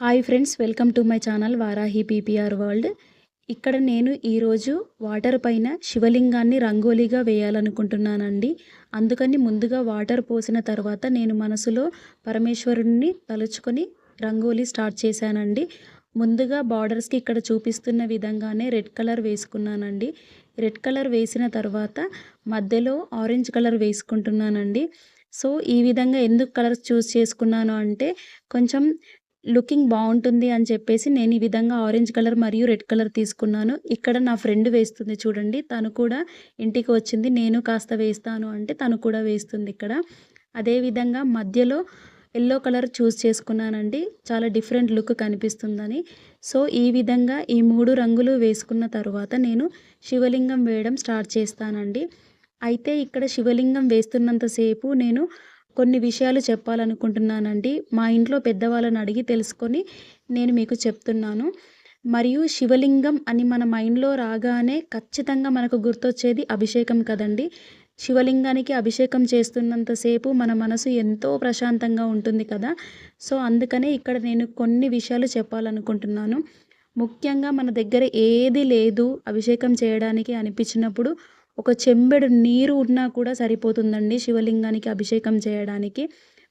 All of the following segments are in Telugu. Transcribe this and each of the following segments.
Hi friends welcome to my channel Varahi PPR world ఇక్కడ నేను ఈరోజు వాటర్ పైన శివలింగాన్ని రంగోలీగా వేయాలనుకుంటున్నానండి. అందుకని ముందుగా వాటర్ పోసిన తర్వాత నేను మనసులో పరమేశ్వరుణ్ణి తలుచుకొని రంగోలీ స్టార్ట్ చేశానండి. ముందుగా బార్డర్స్కి ఇక్కడ చూపిస్తున్న విధంగానే రెడ్ కలర్ వేసుకున్నానండి. రెడ్ కలర్ వేసిన తర్వాత మధ్యలో ఆరెంజ్ కలర్ వేసుకుంటున్నానండి. సో ఈ విధంగా ఎందుకు కలర్స్ చూస్ చేసుకున్నాను అంటే కొంచెం లుకింగ్ బాగుంటుంది అని చెప్పేసి నేను ఈ విధంగా ఆరెంజ్ కలర్ మరియు రెడ్ కలర్ తీసుకున్నాను. ఇక్కడ నా ఫ్రెండ్ వేస్తుంది చూడండి. తను కూడా ఇంటికి వచ్చింది. నేను కాస్త వేస్తాను అంటే తను కూడా వేస్తుంది ఇక్కడ. అదేవిధంగా మధ్యలో ఎల్లో కలర్ చూస్ చేసుకున్నానండి. చాలా డిఫరెంట్ లుక్ కనిపిస్తుందని. సో ఈ విధంగా ఈ మూడు రంగులు వేసుకున్న తర్వాత నేను శివలింగం వేయడం స్టార్ట్ చేస్తానండి. అయితే ఇక్కడ శివలింగం వేస్తున్నంతసేపు నేను కొన్ని విషయాలు చెప్పాలనుకుంటున్నానండి. మా ఇంట్లో పెద్దవాళ్ళని అడిగి తెలుసుకొని నేను మీకు చెప్తున్నాను. మరియు శివలింగం అని మన మైండ్లో రాగానే ఖచ్చితంగా మనకు గుర్తొచ్చేది అభిషేకం కదండి. శివలింగానికి అభిషేకం చేస్తున్నంతసేపు మన మనసు ఎంతో ప్రశాంతంగా ఉంటుంది కదా. సో అందుకనే ఇక్కడ నేను కొన్ని విషయాలు చెప్పాలనుకుంటున్నాను. ముఖ్యంగా మన దగ్గర ఏది లేదు అభిషేకం చేయడానికి అనిపించినప్పుడు ఒక చెంబెడు నీరు ఉన్నా కూడా సరిపోతుందండి శివలింగానికి అభిషేకం చేయడానికి.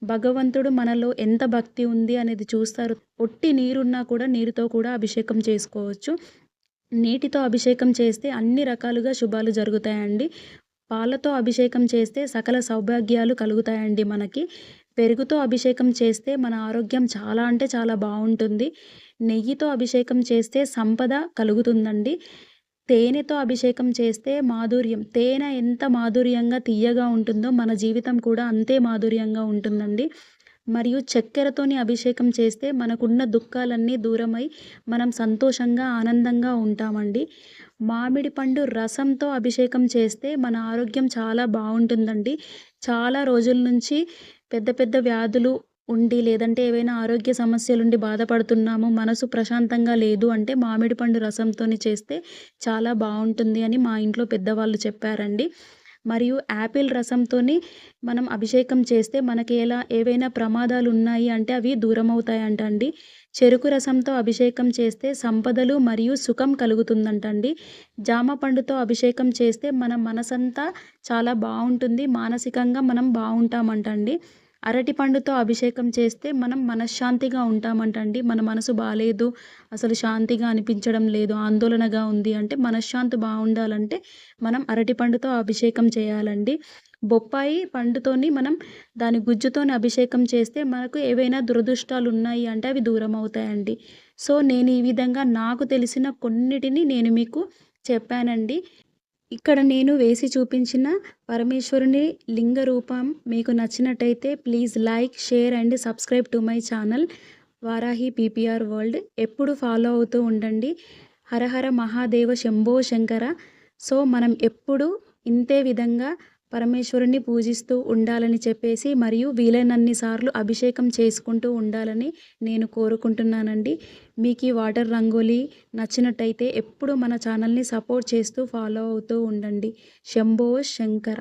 భగవంతుడు మనలో ఎంత భక్తి ఉంది అనేది చూస్తారు. ఒట్టి నీరున్నా కూడా నీరుతో కూడా అభిషేకం చేసుకోవచ్చు. నీటితో అభిషేకం చేస్తే అన్ని రకాలుగా శుభాలు జరుగుతాయండి. పాలతో అభిషేకం చేస్తే సకల సౌభాగ్యాలు కలుగుతాయండి మనకి. పెరుగుతో అభిషేకం చేస్తే మన ఆరోగ్యం చాలా అంటే చాలా బాగుంటుంది. నెయ్యితో అభిషేకం చేస్తే సంపద కలుగుతుందండి. తేనెతో అభిషేకం చేస్తే మాధుర్యం. తేనె ఎంత మాధుర్యంగా తియ్యగా ఉంటుందో మన జీవితం కూడా అంతే మాధుర్యంగా ఉంటుందండి. మరియు చక్కెరతోని అభిషేకం చేస్తే మనకున్న దుఃఖాలన్నీ దూరమై మనం సంతోషంగా ఆనందంగా ఉంటామండి. మామిడి పండు రసంతో అభిషేకం చేస్తే మన ఆరోగ్యం చాలా బాగుంటుందండి. చాలా రోజుల నుంచి పెద్ద పెద్ద వ్యాధులు ఉండి లేదంటే ఏవైనా ఆరోగ్య సమస్యలుండి బాధపడుతున్నాము మనసు ప్రశాంతంగా లేదు అంటే మామిడి పండు రసంతోని చేస్తే చాలా బాగుంటుంది అని మా ఇంట్లో పెద్దవాళ్ళు చెప్పారండి. మరియు యాపిల్ రసంతోని మనం అభిషేకం చేస్తే మనకి ఎలా ఏవైనా ప్రమాదాలు ఉన్నాయి అంటే అవి దూరం అవుతాయంటండి చెరుకు రసంతో అభిషేకం చేస్తే సంపదలు మరియు సుఖం కలుగుతుందంటండి. జామ పండుతో అభిషేకం చేస్తే మన మనసంతా చాలా బాగుంటుంది మానసికంగా మనం బాగుంటామంటండి అరటి పండుతో అభిషేకం చేస్తే మనం మనశ్శాంతిగా ఉంటామంటండి. మన మనసు బాగాలేదు అసలు శాంతిగా అనిపించడం లేదు ఆందోళనగా ఉంది అంటే మనశ్శాంతి బాగుండాలంటే మనం అరటి పండుతో అభిషేకం చేయాలండి. బొప్పాయి పండుతోని మనం దాని గుజ్జుతోని అభిషేకం చేస్తే మనకు ఏవైనా దురదృష్టాలు ఉన్నాయి అంటే అవి దూరం అవుతాయండి సో నేను ఈ విధంగా నాకు తెలిసిన కొన్నిటిని నేను మీకు చెప్పానండి. ఇక్కడ నేను వేసి చూపించిన పరమేశ్వరుని లింగ రూపం మీకు నచ్చినట్టయితే please like share and subscribe to my channel Varahi PPR world. ఎప్పుడు ఫాలో అవుతూ ఉండండి. హరహర మహాదేవ శంభో శంకర. సో మనం ఎప్పుడు ఇంతే విధంగా పరమేశ్వరుని పూజిస్తూ ఉండాలని చెప్పేసి మరియు వీలైనన్ని సార్లు అభిషేకం చేసుకుంటూ ఉండాలని నేను కోరుకుంటున్నానండి. మీకు ఈ వాటర్ రంగోలీ నచ్చినట్టయితే ఎప్పుడు మన ఛానల్ని సపోర్ట్ చేస్తూ ఫాలో అవుతూ ఉండండి. శంభో శంకర.